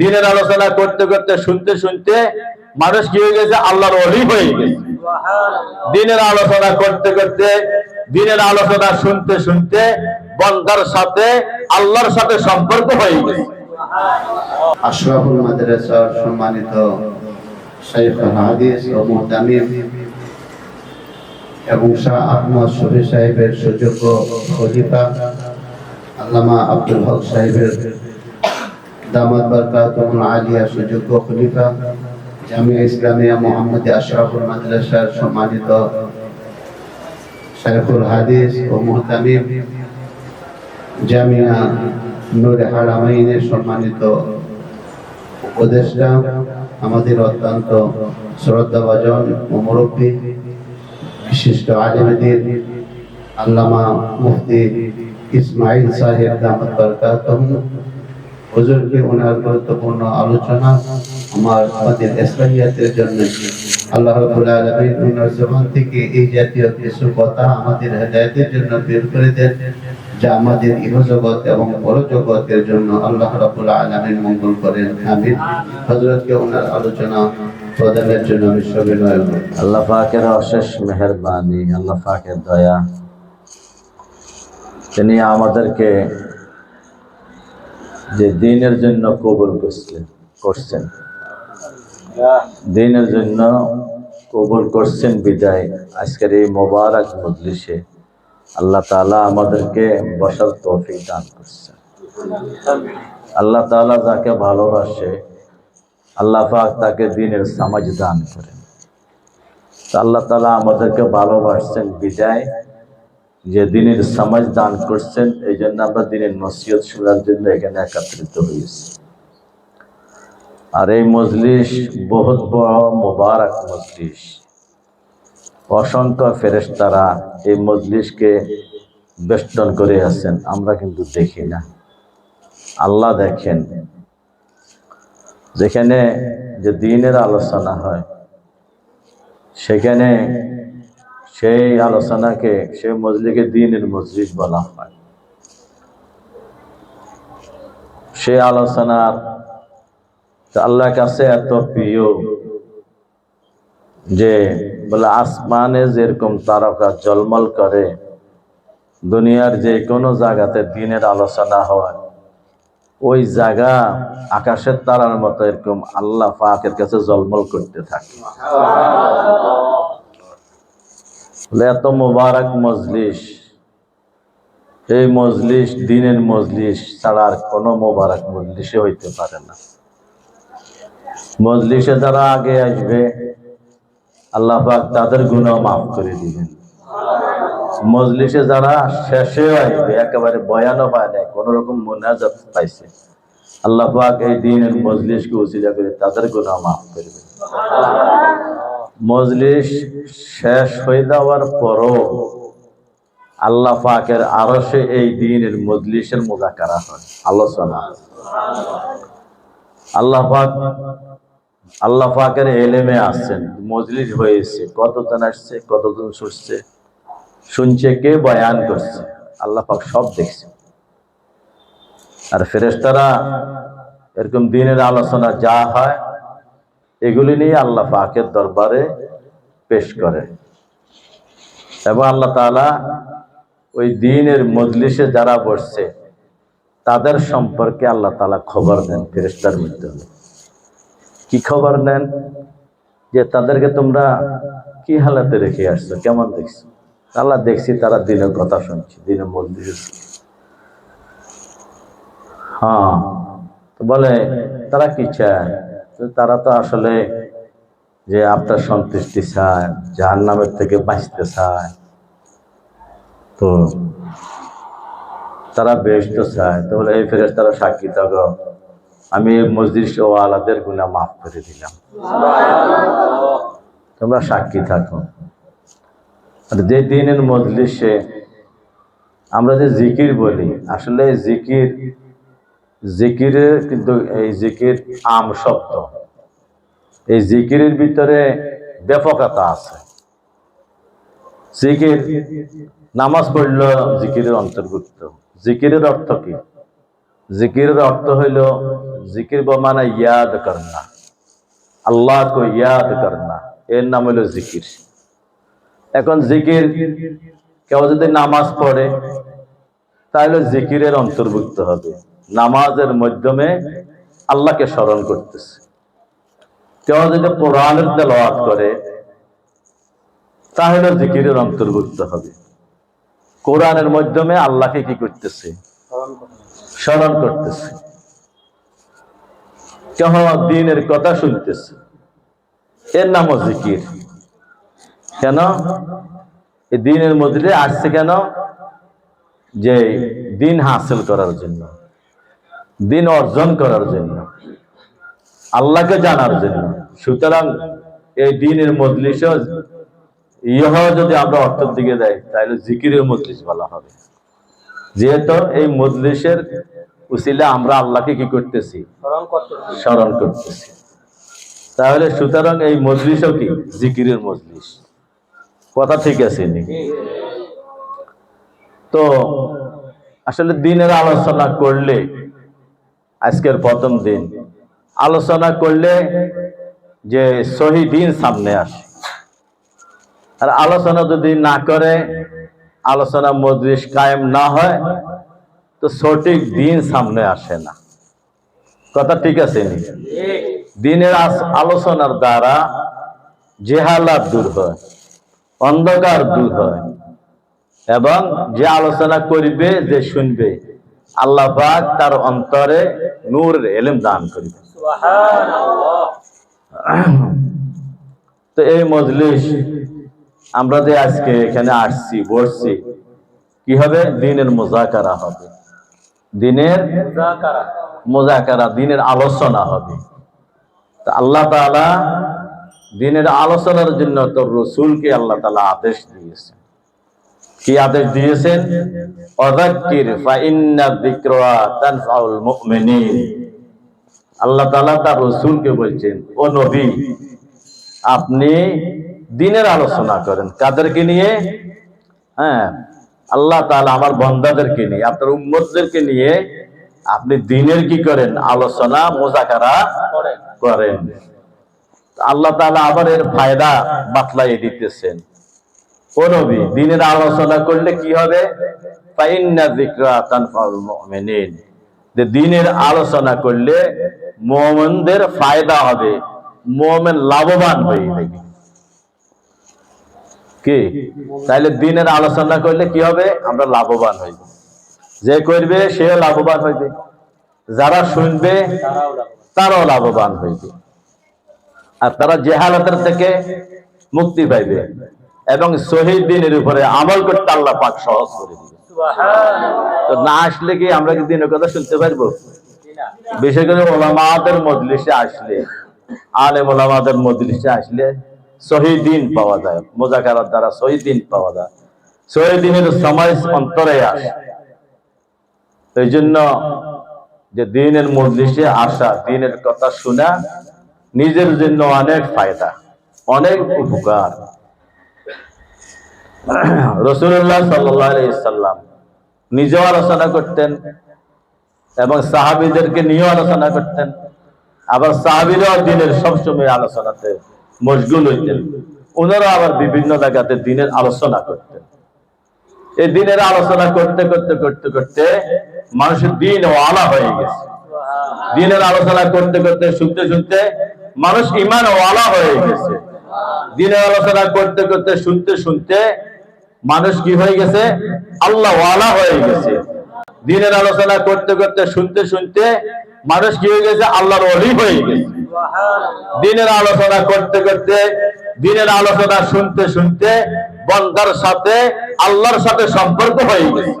দিনের আলোচনা করতে করতে শুনতে শুনতে মানুষ কি হয়ে গেছে? আল্লাহর অলি হয়ে গেছে। দিনের আলোচনা করতে করতে দিনের আলোচনা শুনতে শুনতে বন্দার সাথে আল্লাহর সাথে সম্পর্ক হয়ে গেছে। আশরাফুল মাদ্রাসার সম্মানিত শাইখ হাদিস ও মুহতামিম এবং শাহ আহমদ শফি সাহেবের সুযোগ্য খলিফা আল্লামা আব্দুল হক সাহেবের দামাত বরকাতুল আলিয়া সুযোগ্য খলিফা জামিয়া ইসলামিয়া মোহাম্মদ আশরাফুল মাদ্রাসার সম্মানিত শাইখুল হাদিস ও মুহতামিম জামিয়া নূরে হারামাইনের সম্মানিত উপদেষ্টা, আমাদের অত্যন্ত শ্রদ্ধাভাজন ও মুরব্বী বিশিষ্ট আলিমদের আল্লামা মুফতি ইসমাইল সাহেব দামত বরকাতহুম হুজুরকে ওনার গুরুত্বপূর্ণ আলোচনা আমার আমাদের ইসলামিয়াতের জন্য। আল্লাহ রাব্বুল আলামিন ওনার জবান থেকে এই জাতীয় কিছু কথা আমাদের হেদায়েতের জন্য বের করে দেন, যা আমাদের ইহজগৎ এবং পরজগতের জন্য আল্লাহ রাব্বুল আলামিন মঙ্গল করেন। আমিন। হযরতকে ওনার আলোচনা প্রদানের জন্য আমি সবিনয় আল্লাহ পাকের অশেষ মেহরবানি, আল্লাহ পাকের দয়া। তিনি আমাদেরকে যে দিনের জন্য কবুল করছেন করছেন। দিনের জন্য কবুল করছেন বিদায়। আজকের এই মোবারক মজলিসে আল্লাহ তাআলা আমাদেরকে বসার তৌফিক দান করছেন। আল্লাহ তাআলা যাকে ভালোবাসে, আল্লাহ পাক তাকে দিনের সমাজ দান করেন। আল্লাহ তালা আমাদেরকে ভালোবাসছেন বিদায়। যে দিনের সমাজ দান করছেন, এই জন্য আমরা দিনের নসিহত শোনার জন্য এখানে একত্রিত হয়েছি। আর এই মজলিস বহুত বড় মোবারক মজলিস। অসংখ্য ফেরেশতারা এই মজলিসকে বেষ্টন করে আছেন, আমরা কিন্তু দেখি না। আল্লাহ দেখেন। যেখানে যে দিনের আলোচনা হয়, সেখানে সেই আলোচনাকে, সেই মজলিকে দিনের মজলিস বলা হয়। সেই আলোচনার আল্লাহর কাছে এত প্রিয় যে বলে, আসমানে যেরকম তারকা জলমল করে, দুনিয়ার যে কোনো জায়গাতে দিনের আলোচনা হয়, ওই জায়গা আকাশের তারার মতো এরকম আল্লাহ পাকের কাছে জলমল করতে থাকে। এত মোবারক মজলিস। এই মজলিস, দিনের মজলিস ছাড়া আর কোনো মোবারক মজলিসে হইতে পারে না। মজলিসে যারা আগে আসবে, আল্লাহ তাদের গুণাহ মাফ করে দিবেন। মজলিসে যারা শেষে আসবে, একেবারে বয়ানও পায় নাই, কোন রকম মোনাজাত পাইছে। আল্লাহ এই দিনের মজলিসকে উচিলা করে তাদের গুণাহ মাফ করবে মজলিস শেষ হয়ে যাওয়ার পরও আল্লাহ পাকের আরও সে এই দিনের মজলিসের মোজাকারা হয়, আলোচনা। আল্লাহ পাক, আল্লাহ পাকের এলেমে আসছেন, মজলিস হয়েছে, কতজন আসছে, কতজন শুনছে শুনছে কে, বয়ান করছে, আল্লাহ পাক সব দেখছে। আর ফেরেস্তারা এরকম দিনের আলোচনা যা হয় এগুলি নিয়ে আল্লাহ পাকের দরবারে পেশ করে। এবং আল্লাহ তাআলা ওই দিনের মজলিসে যারা বসছে, তাদের সম্পর্কে আল্লাহ তাআলা খবর দেন, ফেরেশতার মাধ্যমে কি খবর নেন? যে তাদেরকে তোমরা কি হালাতে রেখে আসছো? কেমন দেখছ? আল্লাহ দেখছি তারা দিনের কথা শুনছি, দিনের মজলিসে। হ্যাঁ বলে, তারা কি চায়? তারা তো আসলে যে আপনার সন্তুষ্টি চায় জাহান নামের থেকে বাঁচতে চায়। তো তারা বেশ তো চায়। তো বলে এই ফেরেস তারা সাক্ষী থাকো। আমি মসজিদ ও আলাদের গুণা মাফ করে দিলাম। তোমরা সাক্ষী থাকো। আর যে দিনের মজলিসে আমরা যে জিকির বলি, আসলে জিকির জিকিরে কিন্তু এই জিকির আম শব্দ। এই জিকিরের ভিতরে ব্যাপকতা আছে। জিকির, নামাজ পড়ল জিকিরের অন্তর্ভুক্ত। জিকিরের অর্থ কি? জিকিরের অর্থ হইল, জিকির মানা ইয়াদ করনা আল্লাহ কো ইয়াদ করনা এর নাম হলো জিকির। এখন জিকির, কেউ যদি নামাজ পড়ে, তাহলে জিকিরের অন্তর্ভুক্ত হবে। নামাজের মাধ্যমে আল্লাহকে স্মরণ করতেছে। কেউ যদি কোরআনের তেলাওয়াত করে, তাহলে জিকিরের অন্তর্ভুক্ত হবে। কোরআনের মাধ্যমে আল্লাহকে কি করতেছে? স্মরণ করতেছে। কেহ দিনের কথা শুনতেছে, এর নামও জিকির। কেন? দিনের মধ্যে আসছে কেন? যে দিন হাসিল করার জন্য। দিন অর্জন করার জন্য আল্লাহকে জানার জন্য। সুতরাং এই দিনের মজলিস ইহ যদি আমরা অর্থের দিকে দেয় তাহলে জিকিরের মজলিস বলা হবে। যেহেতু এই মজলিসের উসিলে আমরা আল্লাহকে কি করতেছি? স্মরণ করতেছি। তাহলে সুতরাং এই মজলিসও কি? জিকিরের মজলিস। কথা ঠিক আছে নি? তো আসলে দিনের আলোচনা করলে আজকের প্রথম দিন। আলোচনা করলে যে সহি দিন সামনে আসে। আর আলোচনা যদি না করে, আলোচনা মজলিস কায়েম না হয়, তো সঠিক দিন সামনে আসে না। কথা ঠিক আছে দিনের আলোচনার দ্বারা জেহালাত দূর হয়, অন্ধকার দূর হয়, এবং যে আলোচনা করবে, যে শুনবে আল্লাহ পাক তার অন্তরে নূর এলেম দান করবে তো এই মজলিস আমরা যে আজকে এখানে আসছি, বসছি, কি হবে? দিনের মোজাকারা হবে। দিনের মোজাকারা, দিনের আলোচনা হবে। তা আল্লাহ তাআলা দিনের আলোচনার জন্য তোর রসুলকে আল্লাহ তাআলা আদেশ দিয়েছেন। কি আদেশ দিয়েছেন? অযাক্কির ফাইন্না যিকরা তানফাউল মুমিনিন। আল্লাহ তাআলা তার রসুলকে বলছেন, ও নবী, আপনি দিনের আলোচনা করেন। কাদেরকে নিয়ে? হ্যাঁ আল্লাহ তাআলা আমার বন্দাদেরকে নিয়ে, আপনার উম্মতদেরকে নিয়ে আপনি দিনের কি করেন? আলোচনা, মোজাকারা করেন। আল্লাহ তাআলা আবার এর ফায়দা বাতলাই দিতেছেন। ও নবী, দিনের আলোচনা করলে কি হবে? যে দিনের আলোচনা করলে মুমিনদের ফায়দা হবে, মুমিন লাভবান হয়ে কি? তাইলে দিনের আলোচনা করলে কি হবে? আমরা লাভবান হইব যে করবে, সেও লাভবান হইবে। যারা শুনবে, তারাও লাভবান হইবে। আর তারা জেহালাতের থেকে মুক্তি পাইবে। এবং শহীদ দিনের উপরে আমল করতে আল্লাহ পাক সহজ করে দিবে না আসলে কি আমরা কি দিনের কথা শুনতে পারব? বিশেষ করে ওলামাদের মজলিসে আসলে, আলেম ওলামাদের মজলিসে আসলে শহীদিন পাওয়া যায়, মোজাকারার দ্বারা শহীদিন পাওয়া যায়। শহীদিনের সময় অন্তরে আসে। এই জন্য যে দিনের মজলিসে আসা, দিনের কথা শোনা নিজের জন্য অনেক ফায়দা, অনেক উপকার। রসুল্লাহ সাল্লাম নিজেও আলোচনা করতেন এবং সাহাবিদেরকে নিয়েও আলোচনা করতেন। আবার সাহাবিরাও দিনের সবসময় আলোচনাতে মশগুল হইতেন। ওনারা আবার বিভিন্ন জায়গাতে দিনের আলোচনা করতেন। এই দিনের আলোচনা করতে করতে করতে করতে মানুষের দিন ওয়ালা হয়ে গেছে। দিনের আলোচনা করতে করতে, শুনতে শুনতে মানুষ ইমান ওয়ালা হয়ে গেছে। দিনের আলোচনা করতে করতে, শুনতে শুনতে মানুষ কি হয়ে গেছে? আল্লাহ হয়ে গেছে। দিনের আলোচনা করতে করতে, শুনতে শুনতে মানুষ কি হয়ে গেছে? আল্লাহর অলি হয়ে গেছে। দিনের আলোচনা করতে করতে, দিনের আলোচনা শুনতে শুনতে বন্দার সাথে আল্লাহর সাথে সম্পর্ক হয়ে গেছে।